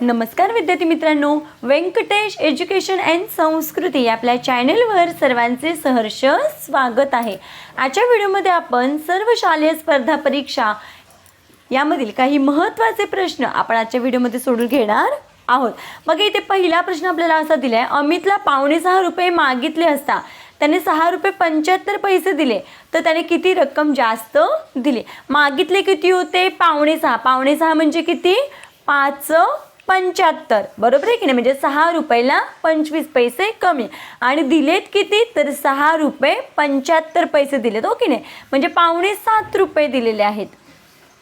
नमस्कार विद्यार्थी मित्रांनो. व्यंकटेश एज्युकेशन अँड संस्कृती आपल्या चॅनलवर सर्वांचे सहर्ष स्वागत आहे. आजच्या व्हिडिओमध्ये आपण सर्व शालेय स्पर्धा परीक्षा यामधील काही महत्त्वाचे प्रश्न आपण आजच्या व्हिडिओमध्ये सोडून घेणार आहोत. मग इथे पहिला प्रश्न आपल्याला असा दिला आहे अमितला पावणे सहा रुपये मागितले असता त्याने सहा रुपये पंच्याहत्तर पैसे दिले तर त्याने किती रक्कम जास्त दिली? मागितले किती होते? पावणे सहा. पावणे सहा म्हणजे किती? पाच पंच्याहत्तर. बरोबर आहे की नाही? म्हणजे सहा रुपयाला पंचवीस पैसे कमी. आणि दिलेत किती? तर सहा रुपये पंच्याहत्तर पैसे दिलेत. हो की नाही? म्हणजे पावणे सात रुपये दिलेले आहेत.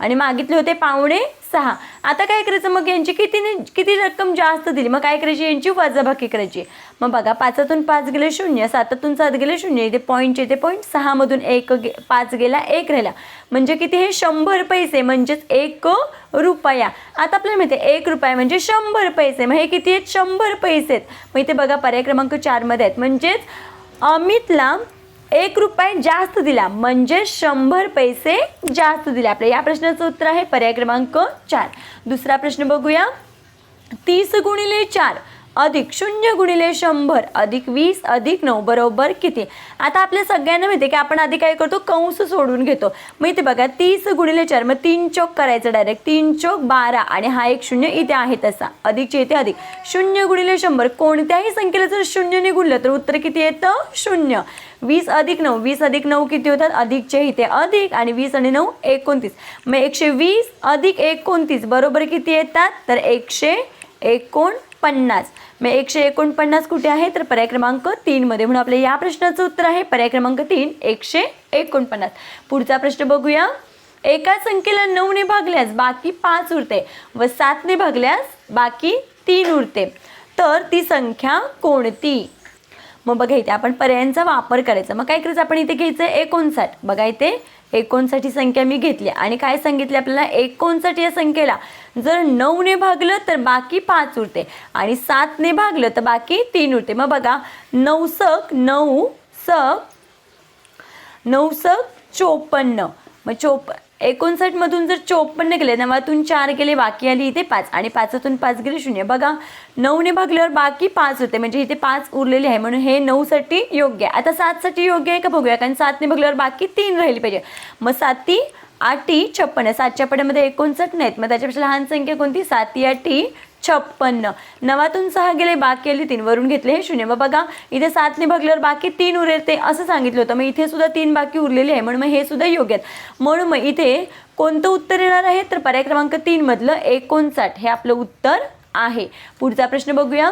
आणि मागितले होते पावणे सहा. आता काय करायचं? मग यांची कितीने किती रक्कम जास्त दिली? मग काय करायची? यांची वजाबाकी करायची. मग बघा पाचातून पाच गेले शून्य सातातून सात गेले शून्य इथे पॉईंटचे इथे पॉईंट सहामधून एक गे पाच गेला एक राहिला. म्हणजे किती? हे शंभर पैसे म्हणजेच एक रुपया. आता आपल्याला माहिती आहे एक रुपया म्हणजे शंभर पैसे. मग हे किती आहेत? शंभर पैसे आहेत. मग इथे बघा पर्याय क्रमांक चारमध्ये आहेत. म्हणजेच अमितला एक रुपये जास्त दिला म्हणजे शंभर पैसे जास्त दिले. आपल्या या प्रश्नाचं उत्तर आहे पर्याय क्रमांक चार. दुसरा प्रश्न बघूया. तीस गुणिले चार. अधिक शून्य गुणिले शंभर अधिक वीस अधिक नऊ बरोबर किती? आता आपल्या सगळ्यांना माहिती आहे की आपण आधी काय करतो? कंस सोडून घेतो. मग इथे बघा तीस गुणिले चार मग तीन चौक करायचं डायरेक्ट तीन चौक बारा आणि हा एक शून्य इथे आहे तसा. अधिकचे इथे अधिक. शून्य गुणिले शंभर कोणत्याही संख्येला जर शून्यने गुणलं तर उत्तर किती येतं? शून्य. वीस अधिक नऊ वीस अधिक नऊ किती होतात? अधिकचे इथे अधिक आणि वीस आणि नऊ एकोणतीस. मग एकशे वीस अधिक एकोणतीस बरोबर किती येतात? तर एकशे एकोण पन्नास मग एकशे एकोणपन्नास कुठे आहे? तर पर्याय क्रमांक तीनमध्ये म्हणून आपल्या या प्रश्नाचं उत्तर आहे. पर्याय क्रमांक तीन एकशे एकोणपन्नास. पुढचा प्रश्न बघूया. एका संख्येला नऊने भागल्यास बाकी पाच उरते. व सातने भागल्यास बाकी तीन उरते. तर ती संख्या कोणती? मग बघा इथे आपण पर्यायांचा वापर करायचा. मग काय करायचं? आपण इथे घ्यायचं एकोणसाठ. बघा इथे एकोणसाठ ही संख्या मी घेतली आणि काय सांगितले आपल्याला? एकोणसाठ या संख्येला जर नऊने भागलं तर बाकी पाच उरते. आणि सातने भागलं तर बाकी तीन उरते. मग बघा नऊ सक नऊ सक नऊ सक चोपन्न. मग चोप एकोणसाठमधून जर चोपन्न गेले नवातून चार गेले बाकी आली इथे पाच. आणि पाचातून पाच गेले शून्य. बघा नऊने भागल्यावर बाकी पाच होते. म्हणजे इथे पाच उरलेले आहे. म्हणून हे नऊसाठी योग्य आहे. आता सातसाठी योग्य आहे का बघूया. कारण सातने भागल्यावर बाकी तीन राहिली पाहिजे. मग साती आठी छप्पन्न. सातच्या पड्यामध्ये एकोणसाठ नाहीत. मग त्याच्यापेक्षा लहान संख्या कोणती? साती आठी छप्पन्न. नवातून सहा गेले बाकी आली तीन वरून घेतले. हे शून्य. मग बघा इथे सातने भागल्यावर बाकी तीन उरते असं सांगितलं होतं. मग इथे सुद्धा तीन बाकी उरलेली आहे. म्हणून मग हे सुद्धा योग्य आहेत. म्हणून मग इथे कोणतं उत्तर येणार आहे? तर पर्याय क्रमांक तीनमधलं एकोणसाठ. हे आपलं उत्तर आहे. पुढचा प्रश्न बघूया.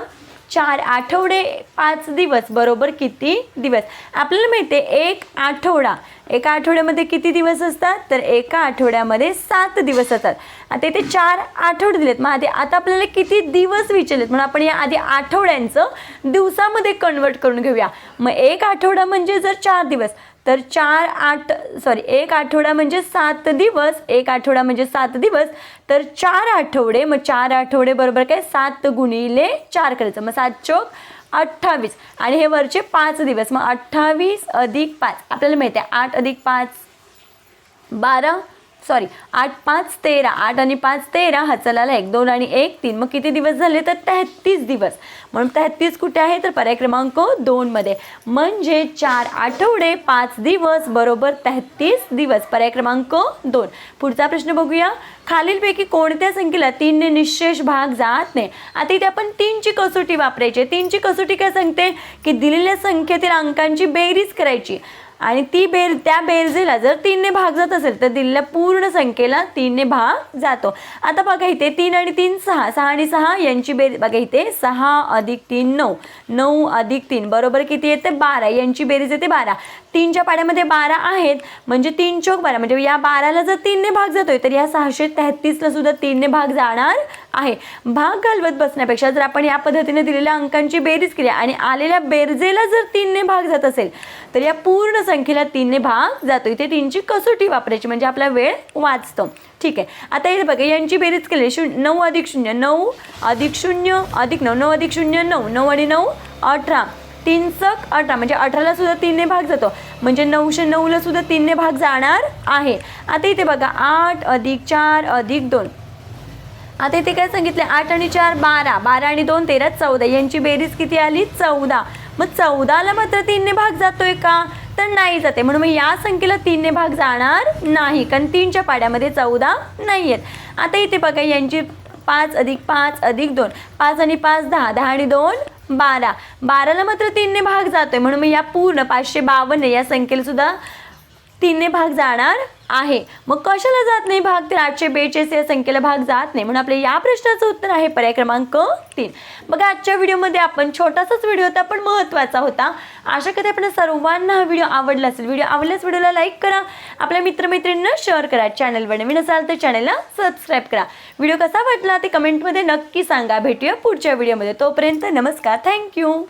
चार आठवडे पाच दिवस बरोबर किती दिवस? आपल्याला माहिती आहे एक आठवडा एका आठवड्यामध्ये किती दिवस असतात? तर एका आठवड्यामध्ये सात दिवस असतात. आता इथे चार आठवडे दिलेत. मग आधी आता आपल्याला किती दिवस विचारलेत? म्हणून आपण या आधी आठवड्यांचं दिवसामध्ये कन्वर्ट करून घेऊया. मग एक आठवडा म्हणजे जर चार दिवस तर चार आठ सॉरी एक आठवडा म्हणजे सात दिवस एक आठवडा म्हणजे सात दिवस. तर चार आठवडे मग चार आठवडे बरोबर काय? सात गुणिले चार करायचं. मग सात चौक अठ्ठावीस. आणि हे वरचे पाच दिवस. मग अठ्ठावीस अधिक पाच. आपल्याला माहिती आहे आठ अधिक पाच बारा. सॉरी आठ पाच तेरा. आठ आणि पाच तेरा हा चलाला एक दोन आणि एक तीन. मग किती दिवस झाले? तर तेहतीस दिवस. म्हणून तेहतीस कुठे आहे? तर पर्याय क्रमांक दोनमध्ये म्हणजे चार आठवडे पाच दिवस बरोबर तेहतीस दिवस. पर्याय क्रमांक दोन. पुढचा प्रश्न बघूया. खालीलपैकी कोणत्या संख्येला तीनने निशेष भाग जात नाही? आता इथे आपण तीनची कसोटी वापरायची तीनची कसोटी काय सांगते? की दिलेल्या संख्येतील अंकांची बेरीज करायची. आणि ती बेर त्या बेरजेला जर तीनने भाग जात असेल तर दिलेल्या पूर्ण संख्येला तीनने भाग जातो. आता बघा इथे तीन आणि तीन सहा सहा आणि सहा यांची बेर बघा इथे सहा अधिक तीन नऊ नऊ अधिक तीन बरोबर किती येते? बारा यांची बेरीज येते बारा. तीनच्या पाड्यामध्ये बारा आहेत म्हणजे तीन चौक बारा म्हणजे या बाराला जर तीनने भाग जातोय तर या सहाशे तेहतीसला सुद्धा तीनने भाग जाणार आहे. भाग घालवत बसण्यापेक्षा जर आपण या पद्धतीने दिलेल्या अंकांची बेरीज केली आणि आलेल्या बेरजेला जर तीनने भाग जात असेल तर या पूर्ण संख्येला तीनने भाग जातो इथे तीनची कसोटी वापरायची म्हणजे आपला वेळ वाचतो. ठीक आहे. आता इथे बघा यांची बेरीज केली शून्य नऊ अधिक शून्य नऊ अधिक शून्य अधिक नऊ नऊ अधिक शून्य नऊ नऊ आणि नऊ अठरा. तीन सक अठरा म्हणजे अठराला सुद्धा तीनने भाग जातो. म्हणजे नऊशे नऊला सुद्धा तीनने भाग जाणार आहे. आता इथे बघा आठ अधिक चार अधिक दोन. आता इथे काय सांगितले आठ आणि चार बारा. बारा आणि दोन तेरा चौदा. यांची बेरीज किती आली? चौदा. मग चौदाला मात्र तीनने भाग जातोय का? तर नाही जाते म्हणून मग या संख्येला तीनने भाग जाणार नाही. कारण तीनच्या पाड्यामध्ये चौदा नाही आहेत. आता इथे बघा यांची पाच अधिक पाच अधिक दोन. पाच आणि पाच दहा. दहा आणि दोन बारा. बाराला मात्र तीनने भाग जातोय. म्हणून मग या पूर्ण पाचशे बावन्न या संख्येला सुद्धा तीनने भाग जाणार आहे. मग कशाला जात नाही भाग? तर आठशे बेचाळीस या संख्येला भाग जात नाही. म्हणून आपल्या या प्रश्नाचं उत्तर आहे पर्याय क्रमांक तीन. बघा आजच्या व्हिडिओमध्ये आपण छोटासाच व्हिडिओ होता पण महत्त्वाचा होता. आशा करते आपण सर्वांना हा व्हिडिओ आवडला असेल. व्हिडिओ आवडल्यास व्हिडिओला लाईक करा. आपल्या मित्रमैत्रिणींना शेअर करा. चॅनलवर नवीन असाल तर चॅनलला सबस्क्राईब करा. व्हिडिओ कसा वाटला ते कमेंटमध्ये नक्की सांगा. भेटूया पुढच्या व्हिडिओमध्ये. तोपर्यंत नमस्कार. थँक्यू.